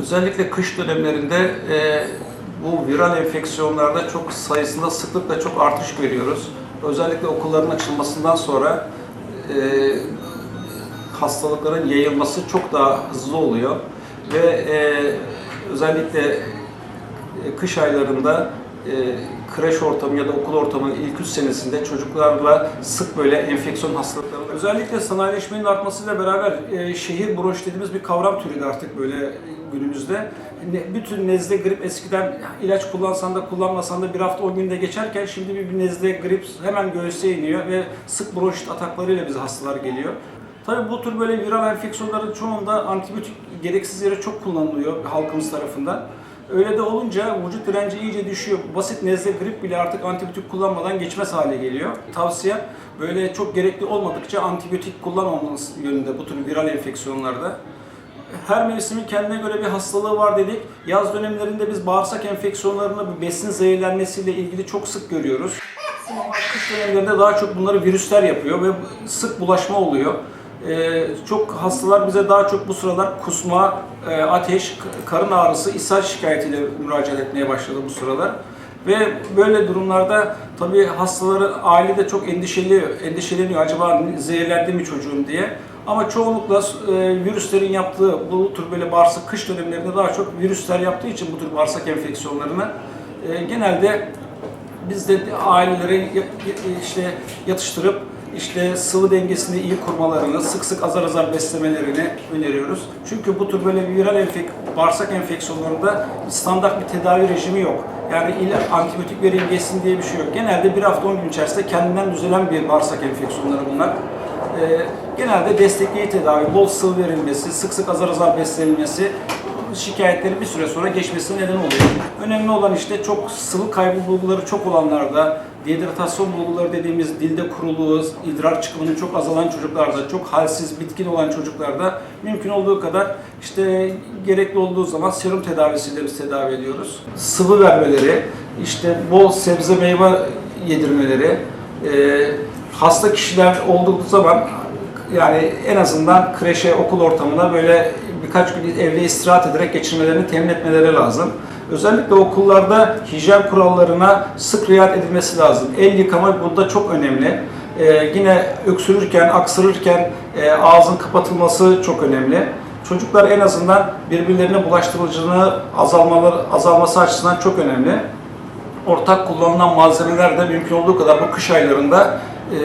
Özellikle kış dönemlerinde e, bu viral enfeksiyonlarda çok sayısında sıklıkla çok artış görüyoruz. Özellikle okulların açılmasından sonra e, hastalıkların yayılması çok daha hızlı oluyor ve e, özellikle e, kış aylarında kreş ortamı ya da okul ortamının ilk üç senesinde çocuklarla sık böyle enfeksiyon hastalıkları özellikle sanayileşmenin artmasıyla beraber e, şehir broş dediğimiz bir kavram türedi artık böyle günümüzde. Ne- bütün nezle grip eskiden ilaç kullansan da kullanmasan da bir hafta 10 günde geçerken şimdi bir, bir nezle grip hemen göğüse iniyor ve sık bronşit ataklarıyla bize hastalar geliyor. Tabii bu tür böyle viral enfeksiyonların çoğunda antibiyotik gereksiz yere çok kullanılıyor halkımız tarafından. Öyle de olunca vücut direnci iyice düşüyor. Basit nezle grip bile artık antibiyotik kullanmadan geçmez hale geliyor. Tavsiye böyle çok gerekli olmadıkça antibiyotik kullanmamanız yönünde bu tür viral enfeksiyonlarda. Her mevsimin kendine göre bir hastalığı var dedik. Yaz dönemlerinde biz bağırsak enfeksiyonlarını besin zehirlenmesiyle ilgili çok sık görüyoruz. Kış dönemlerinde daha çok bunları virüsler yapıyor ve sık bulaşma oluyor. Ee, çok hastalar bize daha çok bu sıralar kusma, e, ateş, karın ağrısı, ishal şikayetiyle müracaat etmeye başladı bu sıralar. Ve böyle durumlarda tabii hastaları aile de çok endişeli, endişeleniyor. Acaba zehirlendi mi çocuğum diye. Ama çoğunlukla e, virüslerin yaptığı bu tür böyle bağırsak kış dönemlerinde daha çok virüsler yaptığı için bu tür bağırsak enfeksiyonlarını e, genelde biz de ya- işte yatıştırıp işte sıvı dengesini iyi kurmalarını, sık sık azar azar beslemelerini öneriyoruz. Çünkü bu tür böyle viral enfek, bağırsak enfeksiyonlarında standart bir tedavi rejimi yok. Yani illa antibiyotik vereyim geçsin diye bir şey yok. Genelde bir hafta 10 gün içerisinde kendinden düzelen bir bağırsak enfeksiyonları bunlar. Ee, genelde destekleyici tedavi, bol sıvı verilmesi, sık sık azar azar beslenilmesi şikayetlerin bir süre sonra geçmesine neden oluyor. Önemli olan işte çok sıvı kaybı bulguları çok olanlarda, dehidratasyon bulguları dediğimiz dilde kuruluğu, idrar çıkımının çok azalan çocuklarda, çok halsiz, bitkin olan çocuklarda mümkün olduğu kadar işte gerekli olduğu zaman serum tedavisiyle biz tedavi ediyoruz. Sıvı vermeleri, işte bol sebze meyve yedirmeleri, e, hasta kişiler olduğu zaman yani en azından kreşe, okul ortamına böyle birkaç gün evde istirahat ederek geçirmelerini temin etmeleri lazım. Özellikle okullarda hijyen kurallarına sık riayet edilmesi lazım. El yıkama burada çok önemli. Ee, yine öksürürken, aksırırken e, ağzın kapatılması çok önemli. Çocuklar en azından birbirlerine bulaştırıcılığını azalmaları, azalması açısından çok önemli ortak kullanılan malzemeler de mümkün olduğu kadar bu kış aylarında e,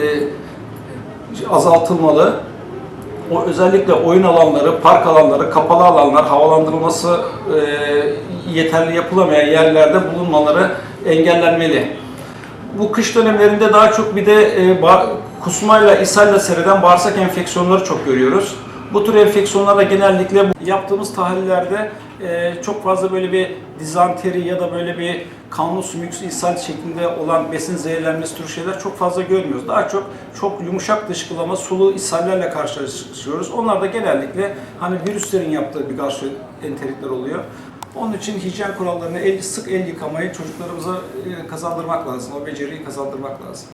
azaltılmalı. O özellikle oyun alanları, park alanları, kapalı alanlar, havalandırılması e, yeterli yapılamayan yerlerde bulunmaları engellenmeli. Bu kış dönemlerinde daha çok bir de e, kusmayla, ishalle seyreden bağırsak enfeksiyonları çok görüyoruz. Bu tür enfeksiyonlarda genellikle yaptığımız tahlillerde e, çok fazla böyle bir dizanteri ya da böyle bir kanlı sümüksü ishal şeklinde olan besin zehirlenmesi türü şeyler çok fazla görmüyoruz. Daha çok çok yumuşak dışkılama, sulu ishallerle karşılaşıyoruz. Onlar da genellikle hani virüslerin yaptığı bir gastroenteritler oluyor. Onun için hijyen kurallarını el, sık el yıkamayı çocuklarımıza e, kazandırmak lazım. O beceriyi kazandırmak lazım.